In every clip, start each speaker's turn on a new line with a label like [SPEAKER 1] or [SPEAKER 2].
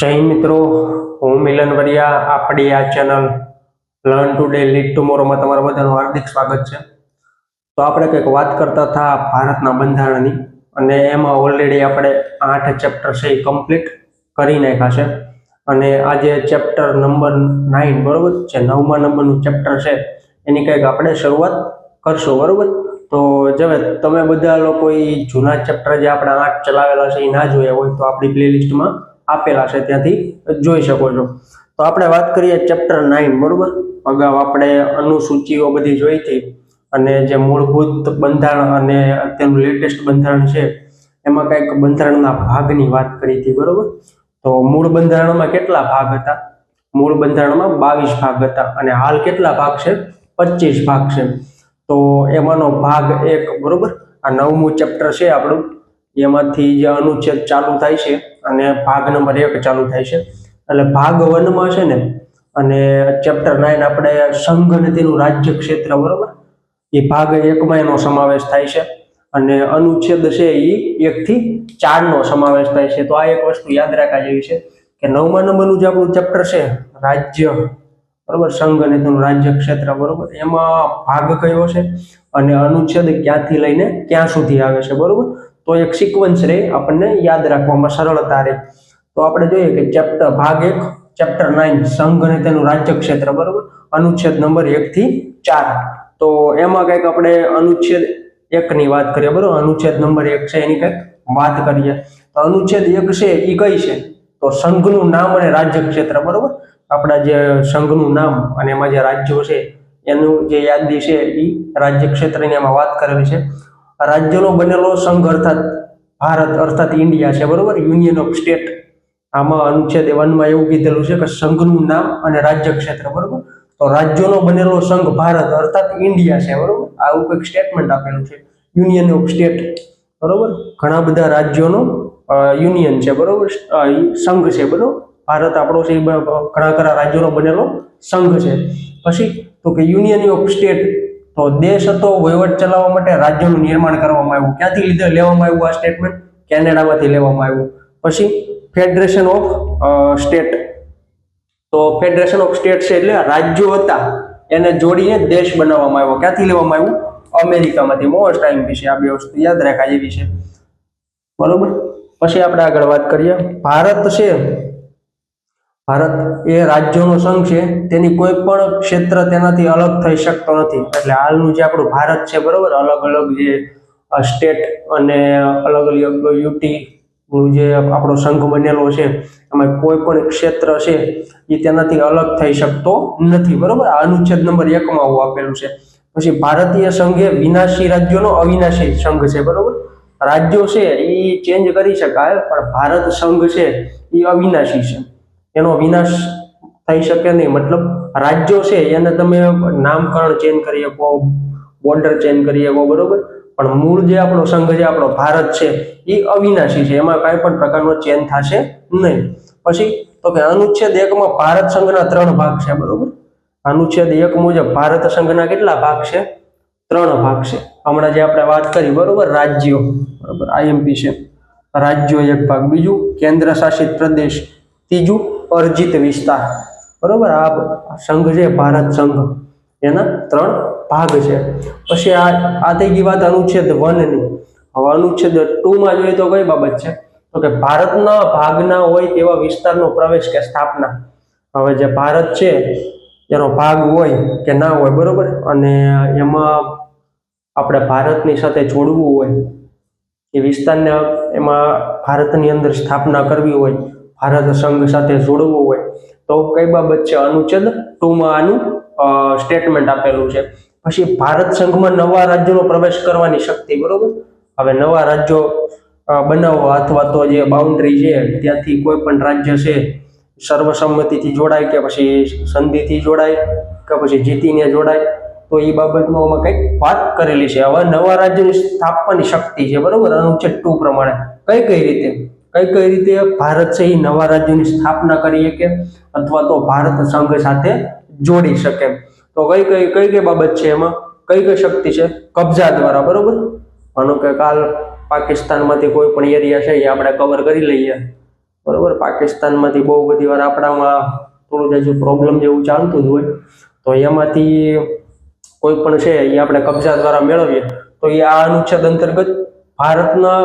[SPEAKER 1] જય મિત્રો, હું મિલન વરિયા, આપણી આ ચેનલ લર્ન ટુડે, લીડ ટુમોરોમાં તમારું બધાનું હાર્દિક સ્વાગત છે. તો આપણે કંઈક વાત કરતા હતા ભારતના બંધારણની, અને એમાં ઓલરેડી આપણે આઠ ચેપ્ટર છે એ કમ્પ્લીટ કરી નાખ્યા છે. અને આજે ચેપ્ટર નંબર નાઇન બરોબર? જે નવમા નંબરનું ચેપ્ટર છે, એની કંઈક આપણે શરૂઆત કરશું, બરોબર? તો જવે, તમે બધા લોકો એ જૂના ચેપ્ટર જે આપણે આઠ ચલાવેલા છે એ ના જોયા હોય તો આપણી પ્લેલિસ્ટમાં આપેલા છે, ત્યાંથી જોઈ શકો છો. તો આપણે વાત કરીએ ચેપ્ટર નાઇન બરોબર? અગાઉ આપણે અનુસૂચિઓ બધી જોઈ હતી અને જે મૂળભૂત બંધારણ અને અત્યારનું લેટેસ્ટ બંધારણ છે, એમાં કંઈક બંધારણના ભાગની વાત કરી હતી, બરોબર? તો મૂળ બંધારણમાં કેટલા ભાગ હતા? મૂળ બંધારણમાં બાવીસ ભાગ હતા અને હાલ કેટલા ભાગ છે? પચીસ ભાગ છે. તો એમાંનો ભાગ એક, બરોબર? આ નવમું ચેપ્ટર છે આપણું. એમાંથી જે અનુચ્છેદ ચાલુ થાય છે અને ભાગ નંબર એક ચાલુ થાય છે. એટલે ભાગ વનમાં છે ને, અને ચેપ્ટર નાઇન આપણે સંઘ અને તેનું રાજ્ય ક્ષેત્ર બરોબર? એ ભાગ એકમાં એનો સમાવેશ થાય છે. અને અનુચ્છેદ છે એ એકથી ચારનો સમાવેશ થાય છે. તો આ એક વસ્તુ યાદ રાખવા જેવી છે કે નવમા નંબરનું જે આપણું ચેપ્ટર છે, રાજ્ય, બરોબર? સંઘ અને તેનું રાજ્ય ક્ષેત્ર બરોબર? એમાં ભાગ કયો છે? અને અનુચ્છેદ ક્યાંથી લઈને ક્યાં સુધી આવે છે, બરોબર? તો એક સિક્વન્સ રહે આપણને યાદ રાખવામાં સરળતા રહે. તો આપણે જોઈએ કે ચેપ્ટર ભાગ એક ચેપ્ટર નાઇન સંઘ અને તેનું રાજ્ય ક્ષેત્ર, બરોબર? અનુચ્છેદ નંબર એક થી ચાર. તો એમાં કંઈક આપણે અનુચ્છેદ એકની વાત કરીએ, બરોબર? અનુચ્છેદ નંબર એક છે, એની કંઈક વાત કરીએ. તો અનુચ્છેદ એક છે એ કઈ છે? તો સંઘનું નામ અને રાજ્ય ક્ષેત્ર, બરોબર? આપણા જે સંઘનું નામ અને એમાં જે રાજ્યો છે, એનું જે યાદી છે એ રાજ્ય ક્ષેત્રની એમાં વાત કરેલી છે. રાજ્યનો બનેલો સંઘ અર્થાત ભારત અર્થાત ઇન્ડિયા છે, બરોબર? યુનિયન ઓફ સ્ટેટ આમાં અનુચ્છેદ વનમાં એવું કીધેલું છે કે સંઘનું નામ અને રાજ્ય ક્ષેત્ર, બરોબર? તો રાજ્યોનો બનેલો સંઘ ભારત અર્થાત ઇન્ડિયા છે, બરોબર? આવું કંઈક સ્ટેટમેન્ટ આપેલું છે. યુનિયન ઓફ સ્ટેટ બરોબર? ઘણા બધા રાજ્યોનો યુનિયન છે, બરોબર? સંઘ છે, બરોબર? ભારત આપણો છે ઘણા ખરા રાજ્યોનો બનેલો સંઘ છે. પછી તો કે યુનિયન ઓફ સ્ટેટ તો દેશ હતો, વહીવટ ચલાવવા માટે રાજ્યોનું નિર્માણ કરવામાં આવ્યું. ક્યાંથી લીધે? લેવામાં આવ્યું આ સ્ટેટમેન્ટ કેનેડામાંથી લેવામાં આવ્યું. પછી ફેડરેશન ઓફ સ્ટેટ તો ફેડરેશન ઓફ સ્ટેટ છે એટલે રાજ્યો હતા. એને જોડીને દેશ બનાવવામાં આવ્યો. ક્યાંથી લેવામાં આવ્યું? અમેરિકામાંથી. મોસ્ટ ટાઈમ વિશે આ બે વસ્તુ યાદ રાખવા એવી છે. બરોબર? પછી આપણે આગળ વાત કરીએ. ભારત છે ભારત એ રાજ્યોનો સંઘ છે, તેની કોઈ પણ ક્ષેત્ર તેનાથી અલગ થઈ શકતો નથી. એટલે હાલનું જે આપણું ભારત છે, બરોબર? અલગ અલગ જે સ્ટેટ અને અલગ અલગ યુટી જે આપણો સંઘ બનેલો છે, એમાં કોઈ પણ ક્ષેત્ર છે, એ તેનાથી અલગ થઈ શકતો નથી, બરોબર? આ અનુચ્છેદ નંબર એકમાં આવું આપેલું છે. પછી ભારતીય સંઘ એ વિનાશી રાજ્યોનો અવિનાશી સંઘ છે, બરોબર? રાજ્યો છે, એ ચેન્જ કરી શકાય, પણ ભારત સંઘ છે, એ અવિનાશી છે. એનો વિનાશ થઈ શકે નહીં. મતલબ રાજ્યો છે, એને તમે નામકરણ ચેન્જ કરી શકો બોર્ડર ચેન્જ કરી શકો, બરોબર? પણ મૂળ જે આપણો સંઘ જે આપણો ભારત છે, એ અવિનાશી છે. એમાં કાંઈ પણ પ્રકારનો ચેન્જ થશે નહીં. પછી તો કે અનુચ્છેદ એકમાં ભારત સંઘના ત્રણ ભાગ છે, બરોબર? અનુચ્છેદ એક મુજબ ભારત સંઘના કેટલા ભાગ છે? ત્રણ ભાગ છે. હમણાં જે આપણે વાત કરી, બરોબર? રાજ્યો, બરોબર? આઈએમપી છે. રાજ્યો એક ભાગ. બીજું કેન્દ્ર શાસિત પ્રદેશ. ત્રીજું અર્જિત વિસ્તાર. બરોબર? આ સંઘ છે, ભારત સંઘ. એના ત્રણ ભાગ છે. પછી આ આ થઈ ગઈ વાત અનુચ્છેદ વનની. હવે અનુચ્છેદ ટુમાં જોઈએ તો કઈ બાબત છે? તો કે ભારતના ભાગના હોય તેવા વિસ્તારનો પ્રવેશ કે સ્થાપના. હવે જે ભારત છે, એનો ભાગ હોય કે ના હોય, બરોબર? અને એમાં આપણે ભારતની સાથે જોડવું હોય. એ વિસ્તારને એમાં ભારતની અંદર સ્થાપના કરવી હોય. ભારત સંઘ સાથે જોડવું હોય, તો કઈ બાબત છે? અનુચ્છેદ ટુમાં આનું સ્ટેટમેન્ટ આપેલું છે. પછી ભારત સંઘમાં નવા રાજ્યોનો પ્રવેશ કરવાની શક્તિ, બરોબર? હવે નવા રાજ્યો બનાવવા અથવા તો જે બાઉન્ડ્રી છે, ત્યાંથી કોઈ પણ રાજ્ય છે, સર્વસંમતિથી જોડાય કે પછી સંધિથી જોડાય કે પછી જીતીને જોડાય, તો એ બાબતમાં અમે કંઈક વાત કરેલી છે. હવે નવા રાજ્યની સ્થાપવાની શક્તિ છે, બરોબર? અનુચ્છેદ ટુ પ્રમાણે. કઈ કઈ રીતે? કઈ કઈ રીતે ભારત છે એ નવા રાજ્યોની સ્થાપના કરી શકે અથવા તો ભારત સંઘ સાથે જોડી શકે? તો કઈ કઈ કઈ કઈ બાબત છે એમાં? કઈ કઈ શક્તિ છે? કબજા દ્વારા, બરોબર? માનો કે કાલ પાકિસ્તાનમાંથી કોઈ પણ એરિયા છે એ આપણે કવર કરી લઈએ. બરોબર? પાકિસ્તાનમાંથી બહુ બધી વાર આપણામાં થોડું હજુ પ્રોબ્લેમ જેવું ચાલતું જ હોય. તો એમાંથી કોઈ પણ છે એ આપણે કબજા દ્વારા મેળવીએ. તો એ આ અનુચ્છેદ અંતર્ગત ભારતના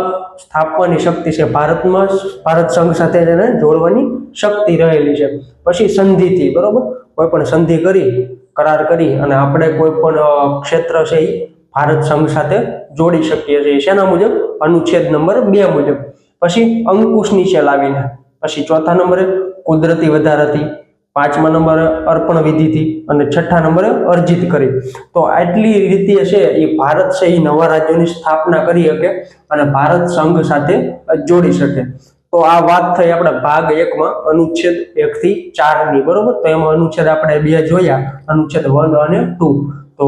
[SPEAKER 1] સ્થાપવાની શક્તિ છે. ભારતમાં ભારત સંઘ સાથે તેને જોડવાની શક્તિ રહેલી છે. પછી સંધિથી, બરોબર? કોઈ પણ સંધિ કરી, કરાર કરી અને આપણે કોઈ પણ ક્ષેત્ર છે એ ભારત સંઘ સાથે જોડી શકીએ છીએ. શેના મુજબ? અનુચ્છેદ નંબર બે મુજબ. પછી અંકુશ નીચે લાવીને પછી ચોથા નંબરે કુદરતી વધારાથી પાંચમા નંબરે અર્પણ વિધિથી અને છઠ્ઠા નંબરે અર્જિત કરી. તો આટલી રીતે છે એ ભારત છે એ નવા રાજ્યોની સ્થાપના કરી શકે અને ભારત સંઘ સાથે જોડી શકે. તો આ વાત થઈ આપણે ભાગ એકમાં અનુચ્છેદ એક થી ચારની બરોબર? તો એમાં અનુચ્છેદ આપણે બે જોયા, અનુચ્છેદ વન અને ટુ. તો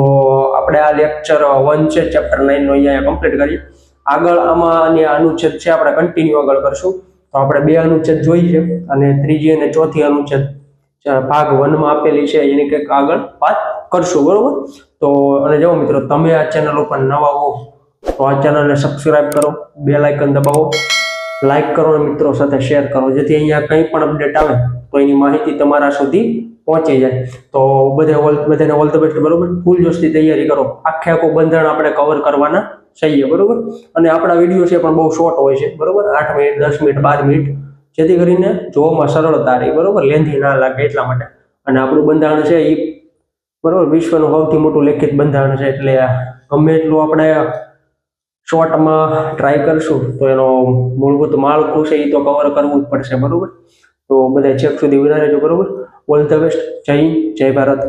[SPEAKER 1] આપણે આ લેક્ચર વન છે ચેપ્ટર નાઇન નો અહીંયા કમ્પ્લીટ કરીએ. આગળ આમાં અને અનુચ્છેદ છે, આપણે કન્ટિન્યુ આગળ કરશું. તો આપણે બે અનુચ્છેદ જોઈ છે અને ત્રીજી અને ચોથી અનુચ્છેદ. ભાગ વનમાં આપેલી છે, એની કંઈક આગળ વાત કરશું, બરોબર? તો, અને જો મિત્રો, તમે આ ચેનલ ઉપર નવા હો, તો આ ચેનલને સબસ્ક્રાઇબ કરો બે લાઇકન દબાવો લાઈક કરો, અને મિત્રો સાથે શેર કરો, જેથી અહીંયા કંઈ પણ અપડેટ આવે, તો એની માહિતી તમારા સુધી પહોંચી જાય. તો બધે ઓલ બધાને ઓલ ધ બેસ્ટ બરોબર? ફૂલ જોશની તૈયારી કરો. આખે આખું બંધારણ આપણે કવર કરવાના છીએ, બરોબર? અને આપણા વીડિયો છે પણ બહુ શોર્ટ હોય છે, બરોબર? આઠ મિનિટ, દસ મિનિટ, બાર મિનિટ જેથી કરીને જોવામાં સરળતા રહે બરોબર લેન્ધી ના લાગે એટલા માટે. અને આપણું બંધારણ છે એ બરોબર વિશ્વનું સૌથી મોટું લેખિત બંધારણ છે એટલે ગમે એટલું આપણે શોર્ટમાં ટ્રાય કરશું તો એનો મૂળભૂત માળખું છે એ તો કવર કરવું જ પડશે બરોબર. તો બધા છેક સુધી વિના રહેજો બરોબર. ઓલ ધ બેસ્ટ જય જય ભારત.